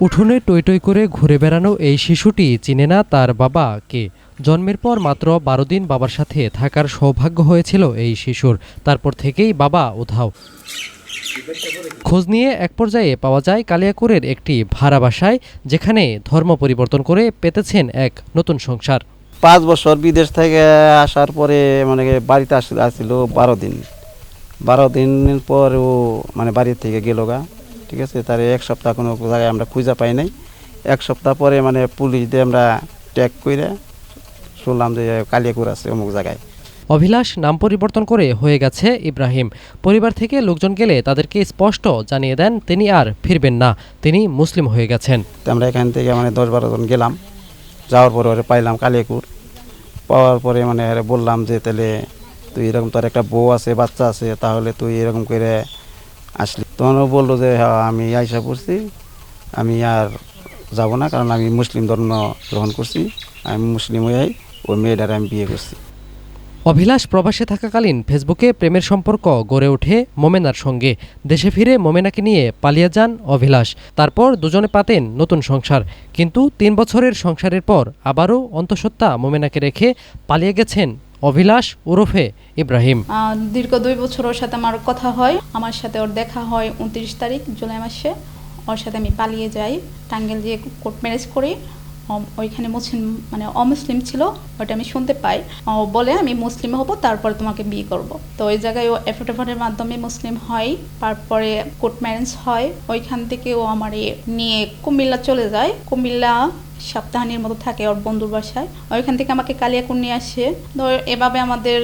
উঠোনে টই টই করে ঘুরে বেড়ানো এই শিশুটি চিনে না তার বাবা কে। জন্মের পর মাত্র বারো দিন বাবার সাথে থাকার সৌভাগ্য হয়েছিল এই শিশুর। তারপর থেকেই বাবা উধাও। খোঁজ নিয়ে এক পর্যায়ে পাওয়া যায় কালিয়াকুরের একটি ভাড়া বাসায়, যেখানে ধর্ম পরিবর্তন করে পেতেছেন এক নতুন সংসার। পাঁচ বছর বিদেশ থেকে আসার পরে মানে বাড়িতে আস আসছিল বারো দিন। বারো দিন পর ও মানে বাড়ি থেকে গেল গা। ঠিক আছে? তার এক সপ্তাহ কোনো জায়গায় আমরা খুঁজে পাই নাই। এক সপ্তাহ পরে মানে পুলিশ দিয়ে আমরা ট্যাগ করে শুনলাম যে কালিয়াকুর আছে অমুক জায়গায়। অভিলাষ নাম পরিবর্তন করে হয়ে গেছে ইব্রাহিম। পরিবার থেকে লোকজন গেলে তাদেরকে স্পষ্ট জানিয়ে দেন তিনি আর ফিরবেন না। তিনি মুসলিম হয়ে গেছেন। আমরা এখান থেকে মানে দশ বারো জন গেলাম। যাওয়ার পরে ওরে পাইলাম কালিয়াকুর পাওয়ার পরে মানে বললাম যে তাহলে তুই এরকম তোর একটা বউ আছে বাচ্চা আছে তাহলে তুই এরকম করে আসলি। তখন ও বলল যে হ্যাঁ আমি আইসা পড়ছি। আমি আর যাব না, কারণ আমি মুসলিম ধর্ম গ্রহণ করছি। আমি মুসলিম হয়েই ওই মেয়েটার আমি বিয়ে করছি। অভিলাষ প্রবাসে থাকাকালীন ফেসবুকে প্রেমের সম্পর্ক গড়ে ওঠে মোমেনার সঙ্গে। দেশে ফিরে মোমেনাকে নিয়ে পালিয়ে যান অভিলাষ। তারপর দুজনে পাতেন নতুন সংসার। কিন্তু তিন বছরের সংসারের পর আবারও অন্তঃসত্ত্বা মোমেনাকে রেখে পালিয়ে গেছেন অভিলাষ ওরফে ইব্রাহিম। দীর্ঘ দুই বছর ওর সাথে আমার কথা হয়। আমার সাথে ওর দেখা হয় উনত্রিশ তারিখ জুলাই মাসে। ওর সাথে আমি পালিয়ে যাই, টাঙ্গেল দিয়ে কোর্ট ম্যারেজ করি। ওইখানে মুসলিম মানে অমুসলিম ছিল, ওটা আমি শুনতে পাই। বলে, আমি মুসলিম হব, তারপর তোমাকে বিয়ে করব। তো ওই জায়গায় ও এফোটেফোটের মাধ্যমে মুসলিম হয়, তারপরে কোর্ট ম্যারেজ হয়। ওইখান থেকে ও আমার নিয়ে কুমিল্লা চলে যায়। কুমিল্লা সপ্তাহানির মতো থাকে ওর বন্ধুর বাসায়। ওইখান থেকে আমাকে কালিয়াকুর নিয়ে আসে। ধর এভাবে আমাদের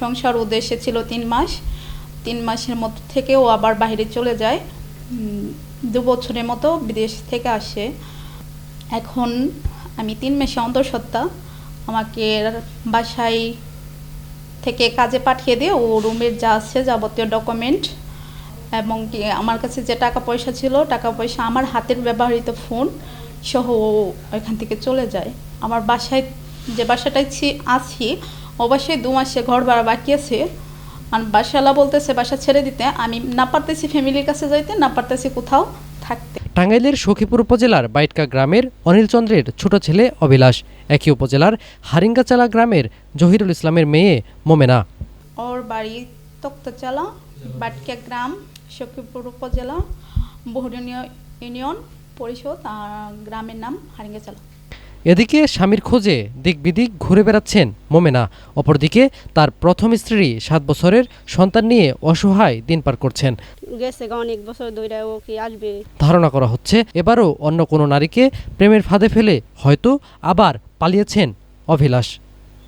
সংসার উদ্দেশ্যে ছিল তিন মাস। তিন মাসের মতো থেকে ও আবার বাইরে চলে যায়। দু বছরের মতো বিদেশ থেকে আসে। এখন আমি তিন মাসে অন্তঃসত্ত্বা আমাকে বাসায় থেকে কাজে পাঠিয়ে দিয়ে ও রুমের যা আছে যাবতীয় ডকুমেন্ট এবং আমার কাছে যে টাকা পয়সা ছিল, টাকা পয়সা আমার হাতের ব্যবহৃত ফোন সহ ওইখান থেকে চলে যায়। আমার বাসায় যে বাসাটায় আছি, ও বাসায় দু মাসে ঘর ভাড়া বাকি আছে। আর বাসালা বলতেছে, বাসা ছেড়ে দিতে। আমি, না পারতেছি ফ্যামিলির কাছে যাইতে, না পারতেছি কোথাও। থাকতে। টাঙ্গাইলের সখীপুর উপজেলার বাইটকা গ্রামের অনিল চন্দ্রের ছোট ছেলে অভিলাষ। একই উপজেলার হারিঙ্গাচালা গ্রামের জহিরুল ইসলামের মেয়ে মোমেনা। ওর বাড়ি তক্তচালা বাটকা গ্রাম সখীপুর উপজেলা বহুজনীয় ইউনিয়ন পরিষদ গ্রামের নাম হারিঙ্গাচালা। এদিকে স্বামীর খোঁজে দিক বিদিক ঘুরে বেড়াচ্ছেন মোমেনা। অপরদিকে তার প্রথম স্ত্রী সাত বছরের সন্তান নিয়ে অসহায় দিন পার করছেন। গেছে গা অনেক বছর ধরে ও কি আসবে? ধারণা করা হচ্ছে এবারও অন্য কোনো নারীকে প্রেমের ফাঁদে ফেলে হয়তো আবার পালিয়েছেন অভিলাষ।